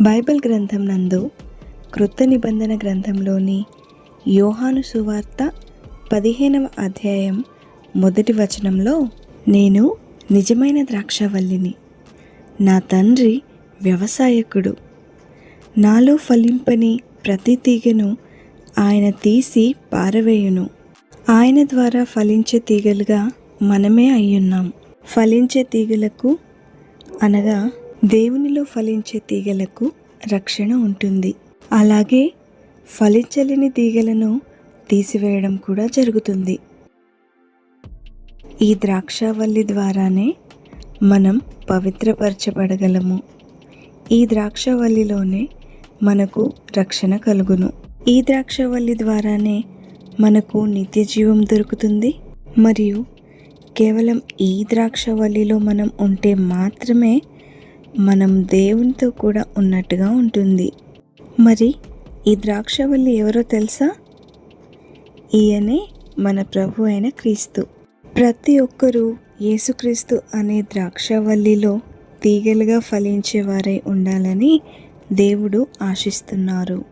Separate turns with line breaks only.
Bible గ్రంథం నందు క్రొత్త నిబంధన గ్రంథంలోని యోహాను సువార్త పదిహేనవ అధ్యాయం మొదటి వచనంలో నేను నిజమైన ద్రాక్షవల్లిని నా తండ్రి వ్యవసాయకుడు. నాలో ఫలింపని ప్రతి తీగను ఆయన తీసి పారవేయును. ఆయన ద్వారా ఫలించే తీగలుగా మనమే అయ్యున్నాం. ఫలించే తీగలకు అనగా దేవునిలో ఫలించే తీగలకు రక్షణ ఉంటుంది. అలాగే ఫలించలేని తీగలను తీసివేయడం కూడా జరుగుతుంది. ఈ ద్రాక్షావల్లి ద్వారానే మనం పవిత్రపరచబడగలము. ఈ ద్రాక్షవల్లిలోనే మనకు రక్షణ కలుగును. ఈ ద్రాక్షవల్లి ద్వారానే మనకు నిత్య జీవం దొరుకుతుంది. మరియు కేవలం ఈ ద్రాక్షవల్లిలో మనం ఉంటే మాత్రమే మనం దేవునితో కూడా ఉన్నట్టుగా ఉంటుంది. మరి ఈ ద్రాక్షవల్లి ఎవరో తెలుసా? ఈయనే మన ప్రభు అయిన క్రీస్తు. ప్రతి ఒక్కరూ యేసుక్రీస్తు అనే ద్రాక్షవల్లిలో తీగలుగా ఫలించేవారై ఉండాలని దేవుడు ఆశిస్తున్నారు.